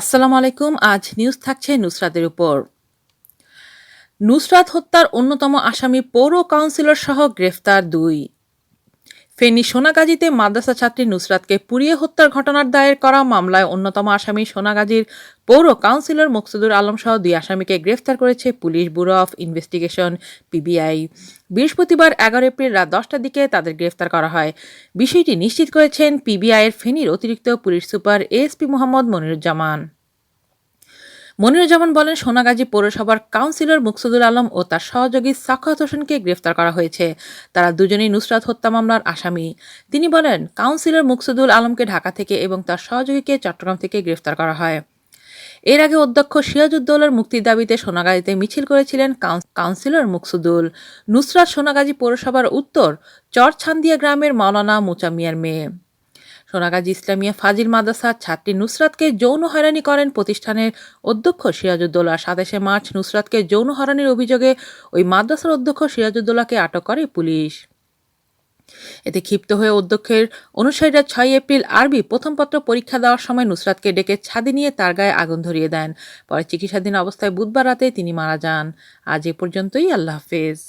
আসসালামু আলাইকুম, আজ নিউজ থাকছে নুসরাতের উপর। নুসরাত হত্যার অন্যতম আসামি পৌর কাউন্সিলর সহ গ্রেফতার দুই। ফেনী সোনাগাজীতে মাদ্রাসা ছাত্রী নুসরাতকে পুড়িয়ে হত্যার ঘটনার দায়ের করা মামলায় অন্যতম আসামি সোনাগাজীর পৌর কাউন্সিলর মকসুদুর আলম সহ দুই আসামিকে গ্রেফতার করেছে police bureau of investigation, PBI. বৃহস্পতিবার এগারো এপ্রিল রাত দশটার দিকে তাদের গ্রেফতার করা হয়। বিষয়টি নিশ্চিত করেছেন পিবিআইয়ের ফেনীর অতিরিক্ত police super ASP Mohammad Moniruzzaman. Moniruzzaman বলেন, সোনাগাজী পৌরসভার কাউন্সিলর মুকসুদুল আলম ও তার সহযোগী সাখাত হোসেনকে গ্রেফতার করা হয়েছে। তারা দুজনেই নুসরাত হত্যা মামলার আসামি। তিনি বলেন, কাউন্সিলর মুকসুদুল আলমকে ঢাকা থেকে এবং তার সহযোগীকে চট্টগ্রাম থেকে গ্রেফতার করা হয়। এর আগে অধ্যক্ষ সিরাজউদ্দৌলার মুক্তির দাবিতে সোনাগাজীতে মিছিল করেছিলেন কাউন্সিলর মুকসুদুল। নুসরাত সোনাগাজী পৌরসভার উত্তর চরছান্দিয়া গ্রামের মাওলানা মুচামিয়ার মেয়ে। সোনাগাজী ইসলামিয়া ফাজিল মাদ্রাসার ছাত্রী নুসরাতকে যৌন হয়রানি করেন প্রতিষ্ঠানের অধ্যক্ষ সিরাজউদ্দৌলা সাতাশে মার্চ। নুসরাতকে যৌন হয়রানির অভিযোগে ওই মাদ্রাসার অধ্যক্ষ সিরাজউদ্দৌলাকে আটক করে পুলিশ। এতে ক্ষিপ্ত হয়ে অধ্যক্ষের অনুসারীরা ছয় এপ্রিল আরবি প্রথম পত্র পরীক্ষা দেওয়ার সময় নুসরাতকে ডেকে ছাদে নিয়ে তার গায়ে আগুন ধরিয়ে দেন। পরে চিকিৎসাধীন অবস্থায় বুধবার রাতে তিনি মারা যান। আজ এ পর্যন্তই, আল্লাহ হাফেজ।